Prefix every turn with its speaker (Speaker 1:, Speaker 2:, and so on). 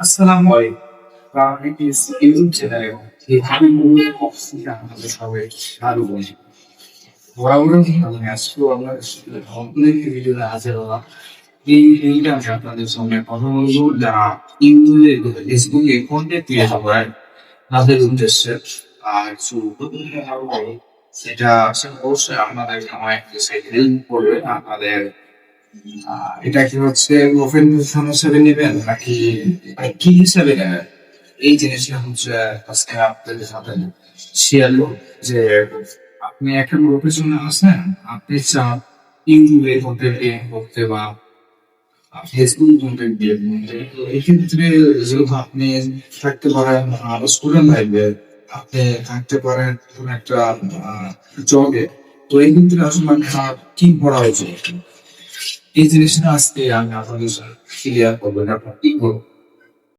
Speaker 1: আসসালামু আলাইকুম। অফিসে আমাদের সবাই আরও বলি বরাবরই আমি আজকেও ভিডিওতে হাজির হলাম এই আমি আপনাদের কথা বলব যারা ইউটিউবে ফেসবুকে তাদের উদ্দেশ্যে আর কিছু সেটা অবশ্যই আপনাদের সময় হেল্প করবে আপনাদের এটা কি হচ্ছে ওপেন পজিশন হিসেবে নেবেন নাকি মানে কি হিসেবে নেবেন? এই জিনিসটা হচ্ছে আজকে আপনাদের সাথে শেয়ার যে আপনি একটা প্রফেশনে আছেন, আপনি চান ইউটিউবে কন্টেন্ট ক্রিয়েট করতে বা ফেসবুক কন্টেন্ট ক্রিয়েট করতে। এক্ষেত্রে যেহেতু আপনি থাকতে পারেন স্টুডেন্ট লাইফে আপনি থাকতে পারেন কোন একটা জবে তো এই ক্ষেত্রে আসলে কি পড়া উচিত? এই জিনিসটা আজকে আমি আপনাদের ক্লিয়ার করব। আপনার কি করব